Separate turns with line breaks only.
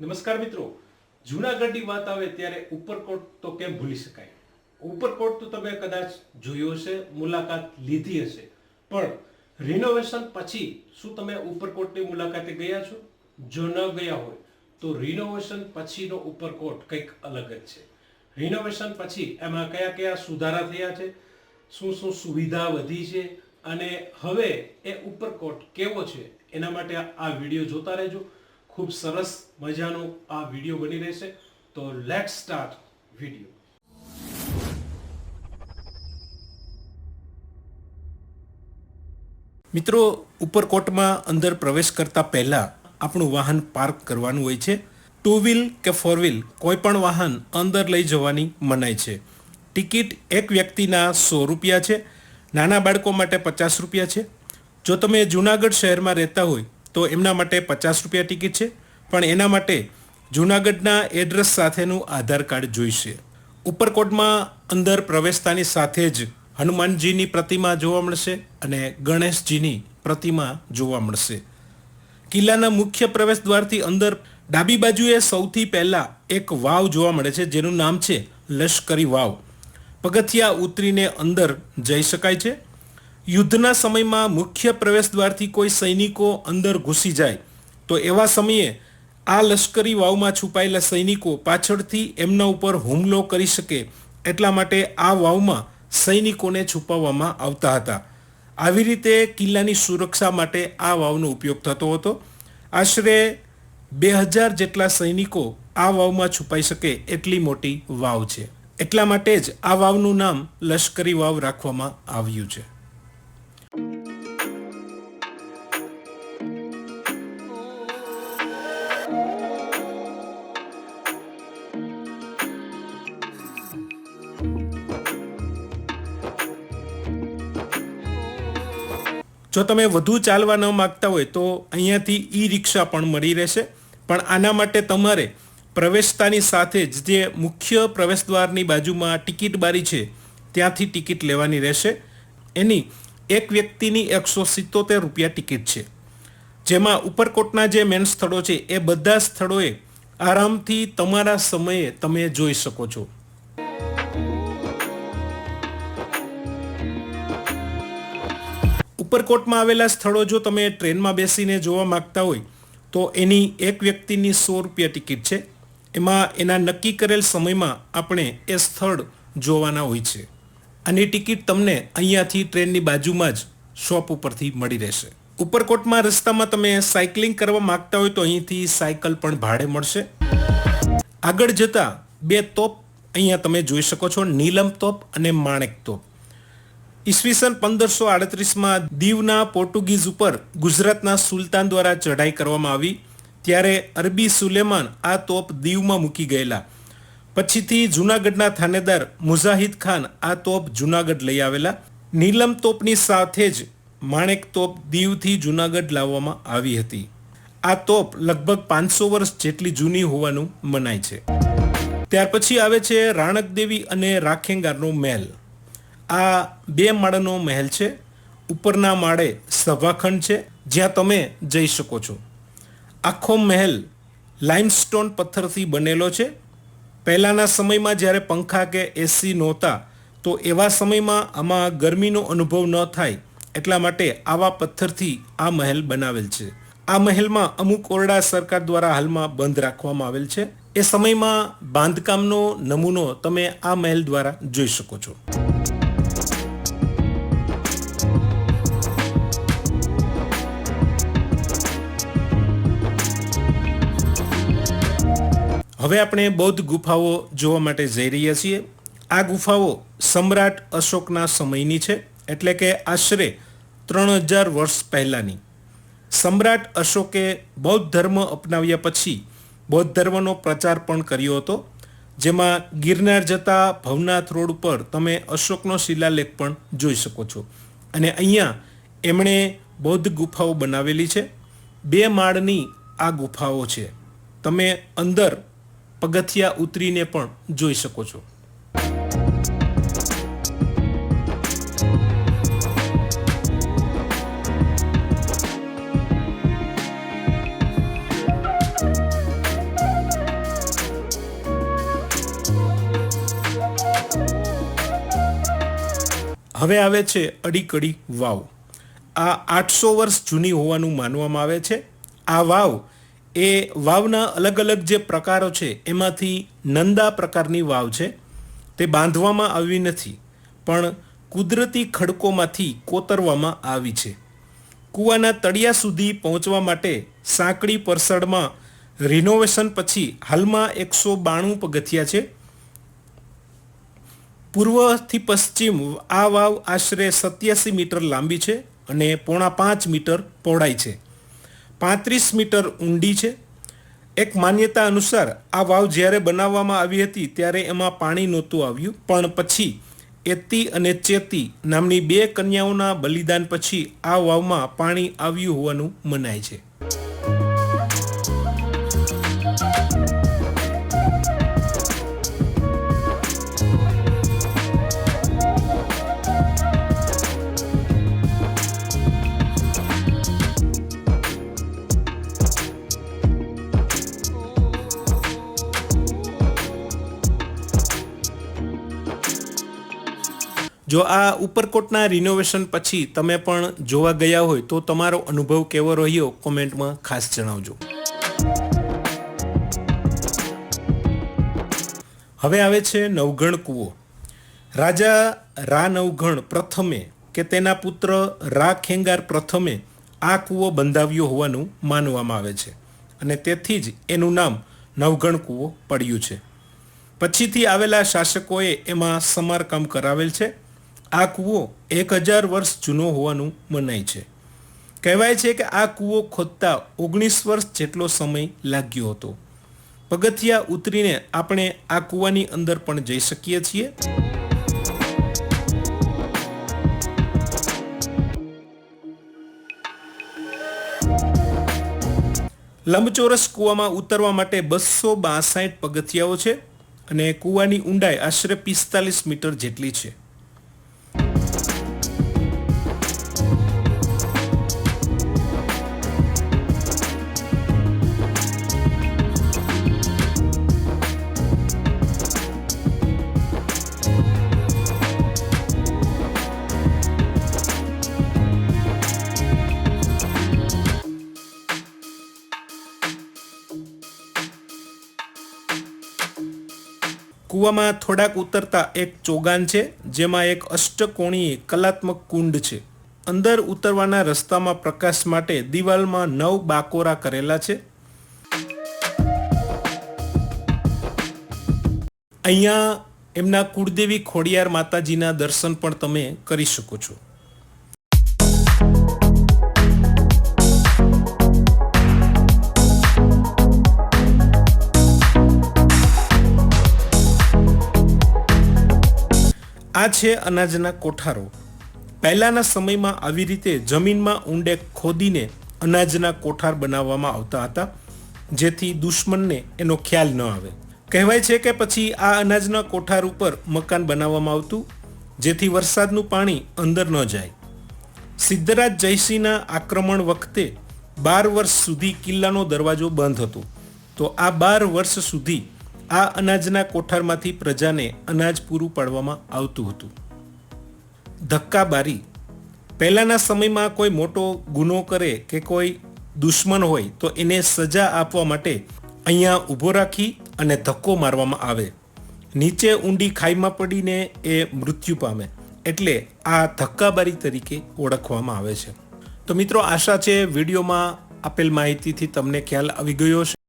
નમસ્કાર મિત્રો. જૂનાગઢની વાત આવે ત્યારે ઉપરકોટ તો કેમ ભૂલી શકાય? ઉપરકોટ તો તમે કદાચ જોયો હશે, મુલાકાત લીધી હશે. પણ રિનોવેશન પછી શું તમે ઉપરકોટની મુલાકાતે ગયા છો? જો ન ગયા હોય, તો રિનોવેશન પછીનો ઉપરકોટ કંઈક અલગ જ છે. રિનોવેશન પછી એમાં કયા કયા સુધારા થયા છે? શું શું સુવિધા વધી છે? અને હવે એ ઉપરકોટ કેવો છે? એના માટે આ વીડિયો જોતા રહેજો. ખૂબ સરસ મજાનો આ વીડિયો બની રહેશે. તો લેટ સ્ટાર્ટ વીડિયો મિત્રો ઉપરકોટમાં અંદર પ્રવેશ કરતા પહેલા આપણું વાહન પાર્ક કરવાનું હોય છે. ટુ વ્હીલ કે ફોર વ્હીલ કોઈ પણ વાહન અંદર લઈ જવાની મનાય છે. ટિકિટ એક વ્યક્તિના સો રૂપિયા છે. નાના બાળકો માટે પચાસ રૂપિયા છે. જો તમે જુનાગઢ શહેરમાં રહેતા હોય તો એમના માટે પચાસ રૂપિયા ટિકિટ છે. પણ એના માટે જુનાગઢના એડ્રેસ સાથેનું આધાર કાર્ડ જોઈશે. ઉપરકોટમાં અંદર પ્રવેશતાની સાથે જ હનુમાનજીની પ્રતિમા જોવા મળશે અને ગણેશજીની પ્રતિમા જોવા મળશે. કિલ્લાના મુખ્ય પ્રવેશ દ્વારથી અંદર ડાબી બાજુએ સૌથી પહેલાં એક વાવ જોવા મળે છે, જેનું નામ છે લશ્કરી વાવ. પગથિયા ઉતરીને અંદર જઈ શકાય છે. યુદ્ધના સમયમાં મુખ્ય પ્રવેશ દ્વારથી કોઈ સૈનિકો અંદર ઘૂસી જાય. તો એવા સમયે આ લશ્કરી વાવમાં છુપાયેલા સૈનિકો પાછળથી એમના ઉપર હુમલો કરી શકે એટલા માટે આ વાવમાં સૈનિકોને છુપાવવામાં આવતા હતા. આવી રીતે કિલ્લાની સુરક્ષા માટે આ વાવનો ઉપયોગ થતો હતો. આશરે બે હજાર જેટલા સૈનિકો આ વાવમાં છુપાઈ શકે એટલી મોટી વાવ છે. એટલા માટે જ આ વાવનું નામ લશ્કરી વાવ રાખવામાં આવ્યું છે. જો તમે વધુ ચાલવા ન માગતા હોય તો અહીંયાથી ઈ રિક્ષા પણ મળી રહેશે. પણ આના માટે તમારે પ્રવેશતાની સાથે જ જે મુખ્ય પ્રવેશદ્વારની બાજુમાં ટિકિટ બારી છે, ત્યાંથી ટિકિટ લેવાની રહેશે. એની એક વ્યક્તિની એકસો સિત્તોતેર રૂપિયા ટિકિટ છે. જેમાં ઉપરકોટના જે મેન સ્થળો છે, એ બધા સ્થળોએ આરામથી તમારા સમયે તમે જોઈ શકો છો. ઉપરકોટમાં આવેલા સ્થળો જો તમે ટ્રેનમાં બેસીને જોવા માગતા હોય, તો એની એક વ્યક્તિની સો રૂપિયા ટિકિટ છે. એમાં એના નક્કી કરેલ સમયમાં આપણે એ સ્થળ જોવાના હોય છે. આની ટિકિટ તમને અહીંયાથી ટ્રેનની બાજુમાં જ શોપ ઉપરથી મળી રહેશે. ઉપરકોટમાં રસ્તામાં તમે સાયકલિંગ કરવા માંગતા હોય તો અહીંથી સાયકલ પણ ભાડે મળશે. આગળ જતા બે તોપ અહીંયા તમે જોઈ શકો છો. નીલમ તોપ અને માણેક તોપ. ઈસવીસન પંદરસો આડત્રીસમાં દીવના પોર્ટુગીઝ ઉપર ગુજરાતના સુલતાન દ્વારા ચઢાઈ કરવામાં આવી. ત્યારે અરબી સુલેમાન આ તોપ દીવમાં મૂકી ગયેલા. પછીથી જૂનાગઢના થાનેદાર મુઝાહિદ ખાન આ તોપ જૂનાગઢ લઈ આવેલા. નીલમ તોપની સાથે જ માણેક તોપ દીવથી જૂનાગઢ લાવવામાં આવી હતી. આ તોપ લગભગ પાંચસો વર્ષ જેટલી જૂની હોવાનું મનાય છે. ત્યાર પછી આવે છે રાણક દેવી અને રાખેંગારનો મહેલ. આ બે માળનો મહેલ છે. ઉપરના માળે સભાખંડ છે, જ્યાં તમે જઈ શકો છો. આખો મહેલ લાઇમસ્ટોન પથ્થરથી બનેલો છે. પહેલાંના સમયમાં જ્યારે પંખા કે એસી નહોતા, તો એવા સમયમાં આમાં ગરમીનો અનુભવ ન થાય, એટલા માટે આવા પથ્થરથી આ મહેલ બનાવેલ છે. આ મહેલમાં અમુક ઓરડા સરકાર દ્વારા હાલમાં બંધ રાખવામાં આવેલ છે. એ સમયમાં બાંધકામનો નમૂનો તમે આ મહેલ દ્વારા જોઈ શકો છો. હવે આપણે બૌદ્ધ ગુફાઓ જોવા માટે જઈ રહ્યા છીએ. આ ગુફાઓ સમ્રાટ અશોકના સમયની છે, એટલે કે આશરે ત્રણ હજાર વર્ષ પહેલાંની. સમ્રાટ અશોકે બૌદ્ધ ધર્મ અપનાવ્યા પછી બૌદ્ધ ધર્મનો પ્રચાર પણ કર્યો હતો, જેમાં ગિરનાર જતા ભવનાથ રોડ ઉપર તમે અશોકનો શિલાલેખ પણ જોઈ શકો છો. અને અહીંયા એમણે બૌદ્ધ ગુફાઓ બનાવેલી છે. બે માળની આ ગુફાઓ છે. તમે અંદર પગથિયા ઉતરીને પણ જોઈ શકો છો. હવે આવે છે અડીકડી વાવ. આ આઠસો વર્ષ જૂની હોવાનું માનવામાં આવે છે. આ વાવ એ વાવના અલગ અલગ જે પ્રકારો છે, એમાંથી નંદા પ્રકારની વાવ છે. તે બાંધવામાં આવી નથી, પણ કુદરતી ખડકોમાંથી કોતરવામાં આવી છે. કૂવાના તળિયા સુધી પહોંચવા માટે સાંકડી પરસડમાં રિનોવેશન પછી હાલમાં એકસો બાણું પગથિયા છે. પૂર્વથી પશ્ચિમ આ વાવ આશરે સત્યાસી મીટર લાંબી છે અને પોણા પાંચ મીટર પહોળાઈ છે. પાંત્રીસ મીટર ઊંડી છે. એક માન્યતા અનુસાર આ વાવ જ્યારે બનાવવામાં આવી હતી ત્યારે એમાં પાણી નહોતું આવ્યું. પણ પછી એતી અને ચેતી નામની બે કન્યાઓના બલિદાન પછી આ વાવમાં પાણી આવ્યું હોવાનું મનાય છે. જો આ ઉપરકોટના રિનોવેશન પછી તમે પણ જોવા ગયા હોય તો તમારો અનુભવ કેવો રહ્યો? કોમેન્ટમાં ખાસ જણાવજો. હવે આવે છે નવગણ કૂવો. રાજા રા નવગણ પ્રથમે કે તેના પુત્ર રા ખેંગાર પ્રથમે આ કૂવો બંધાવ્યો હોવાનું માનવામાં આવે છે અને તેથી જ એનું નામ નવગણ કૂવો પડ્યું છે. પછીથી આવેલા શાસકોએ એમાં સમારકામ કરાવેલ છે. આ કૂવો એક હજાર વર્ષ જૂનો હોવાનું મનાય છે. કહેવાય છે કે આ કૂવો ખોદતા ઓગણીસ વર્ષ જેટલો સમય લાગ્યો હતો. પગથિયા ઉતરીને આપણે આ કૂવાની અંદર પણ જઈ શકીએ છીએ. લંબચોરસ કૂવામાં ઉતરવા માટે બસો બાસઠ પગથિયાઓ છે અને કૂવાની ઊંડાઈ આશરે પિસ્તાલીસ મીટર જેટલી છે. કૂવામાં થોડાક ઉતરતા એક ચોગાન છે, જેમાં એક અષ્ટકોણીય કલાત્મક કુંડ છે. અંદર ઉતરવાના રસ્તામાં પ્રકાશ માટે દિવાલમાં નવ બાકોરા કરેલા છે. અહીંયા એમના કુળદેવી ખોડિયાર માતાજીના દર્શન પણ તમે કરી શકો છો. આ છે અનાજના કોઠારો. પહેલાંના સમયમાં આવી રીતે જમીનમાં ઊંડે ખોદીને અનાજના કોઠાર બનાવવામાં આવતા હતા, જેથી દુશ્મનને એનો ખ્યાલ ન આવે. કહેવાય છે કે પછી આ અનાજના કોઠાર ઉપર મકાન બનાવવામાં આવતું, જેથી વરસાદનું પાણી અંદર ન જાય. સિદ્ધરાજ જયસિંહના આક્રમણ વખતે બાર વર્ષ સુધી કિલ્લાનો દરવાજો બંધ હતો. તો આ બાર વર્ષ સુધી આ અનાજના કોઠારમાંથી પ્રજાને અનાજ પૂરું પાડવામાં આવતું હતું. ધક્કાબારી. પહેલાંના સમયમાં કોઈ મોટો ગુનો કરે કે કોઈ દુશ્મન હોય તો એને સજા આપવા માટે અહીંયા ઊભો રાખી અને ધક્કો મારવામાં આવે. નીચે ઊંડી ખાઈમાં પડીને એ મૃત્યુ પામે. એટલે આ ધક્કાબારી તરીકે ઓળખવામાં આવે છે. તો મિત્રો આશા છે વિડીયોમાં આપેલ માહિતીથી તમને ખ્યાલ આવી ગયો છે